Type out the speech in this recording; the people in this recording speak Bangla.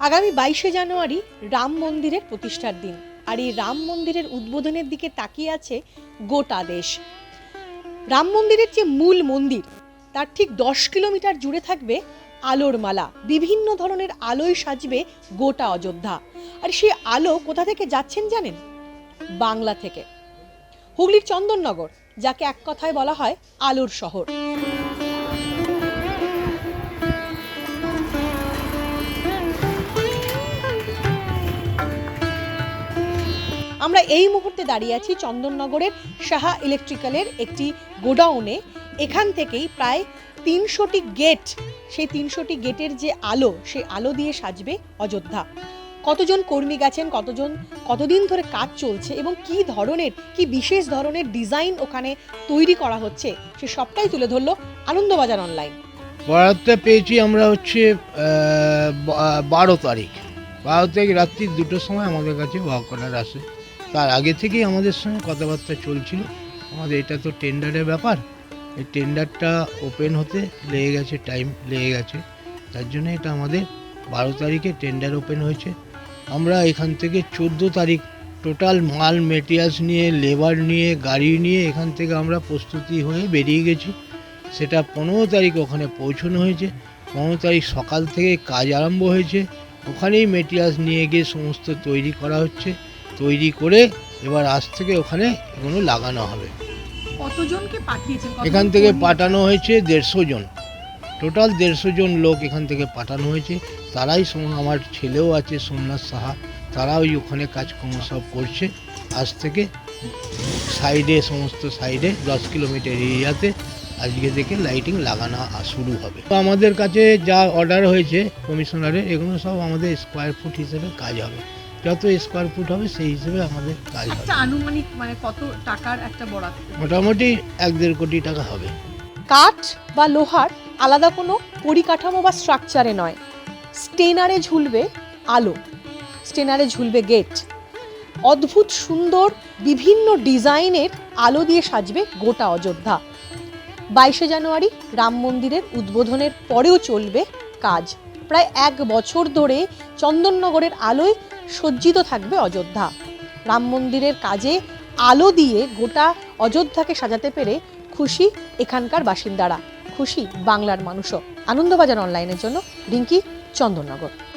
আগামী বাইশে জানুয়ারি রাম মন্দিরের প্রতিষ্ঠার দিন। আর এই রাম মন্দিরের উদ্বোধনের দিকে তাকিয়ে আছে গোটা দেশ। রাম মন্দিরের যে মূল মন্দির, তার ঠিক দশ কিলোমিটার জুড়ে থাকবে আলোর মালা। বিভিন্ন ধরনের আলোয় সাজবে গোটা অযোধ্যা। আর সেই আলো কোথা থেকে যাচ্ছেন জানেন? বাংলা থেকে। হুগলির চন্দননগর, যাকে এক কথায় বলা হয় আলোর শহর। আমরা এই মুহূর্তে দাঁড়িয়ে আছি চন্দননগরের সাহা ইলেকট্রিক্যালের একটি গোডাউনে। এখান থেকেই প্রায় তিনশোটি গেট, সেই তিনশোটি গেটের যে আলো, সেই আলো দিয়ে সাজবে অযোধ্যা। কতজন কর্মী গেছেন, কতজন, কতদিন ধরে কাজ চলছে এবং কি ধরনের, কি বিশেষ ধরনের ডিজাইন ওখানে তৈরি করা হচ্ছে, সে সবটাই তুলে ধরলো আনন্দবাজার অনলাইন। বরাতটা পেয়েছি আমরা হচ্ছে বারো তারিখ। বারো তারিখ রাত্রি দুটোর সময় আমাদের কাছে ওয়াক অর্ডার আসে। তার আগে থেকেই আমাদের সঙ্গে কথাবার্তা চলছিল। আমাদের এটা তো টেন্ডারের ব্যাপার। এই টেন্ডারটা ওপেন হতে লেগে গেছে, টাইম লেগে গেছে। তার জন্য এটা আমাদের বারো তারিখে টেন্ডার ওপেন হয়েছে। আমরা এখান থেকে চোদ্দ তারিখ টোটাল মাল, মেটেরিয়ালস নিয়ে, লেবার নিয়ে, গাড়ি নিয়ে এখান থেকে আমরা প্রস্তুতি হয়ে বেরিয়ে গেছি। সেটা পনেরো তারিখ ওখানে পৌঁছানো হয়েছে। পনেরো তারিখ সকাল থেকে কাজ আরম্ভ হয়েছে। ওখানেই মেটেরিয়ালস নিয়ে গিয়ে সমস্ত তৈরি করা হচ্ছে। তৈরি করে এবার আজ থেকে ওখানে এগুলো লাগানো হবে। কতজনকে পাঠিয়েছেন? এখান থেকে পাঠানো হয়েছে দেড়শো জন। টোটাল দেড়শো জন লোক এখান থেকে পাঠানো হয়েছে। তারাই আমার ছেলেও আছে সোমনাথ সাহা। তারাও ওই ওখানে কাজকর্ম সব করছে। আজ থেকে সাইডে সমস্ত সাইডে দশ কিলোমিটার এরিয়াতে আজকে থেকে লাইটিং লাগানো শুরু হবে। তো আমাদের কাছে যা অর্ডার হয়েছে কমিশনারের এগুলো সব আমাদের স্কোয়ার ফুট হিসেবে কাজ হবে। যত স্কোয়ার ফুট হবে সেই হিসেবে আমাদের কাজ হবে। একটা আনুমানিক মানে কত টাকার একটা বরাদ্দ মোটামুটি এক দেড় কোটি টাকা হবে। কাঠ বা লোহার আলাদা কোনো পরিকাঠামো বা স্ট্রাকচারে নয়। স্টেনারে ঝুলবে আলো। স্টেনারে ঝুলবে গেট অদ্ভুত সুন্দর বিভিন্ন ডিজাইনের আলো দিয়ে সাজবে গোটা অযোধ্যা। বাইশে জানুয়ারি রাম মন্দিরের উদ্বোধনের পরেও চলবে কাজ। প্রায় এক বছর ধরে চন্দননগরের আলোয় সজ্জিত থাকবে অযোধ্যা। রাম মন্দিরের কাজে আলো দিয়ে গোটা অযোধ্যাকে সাজাতে পেরে খুশি এখানকার বাসিন্দারা, খুশি বাংলার মানুষও। আনন্দবাজার অনলাইনের জন্য, রিঙ্কি চন্দননগর।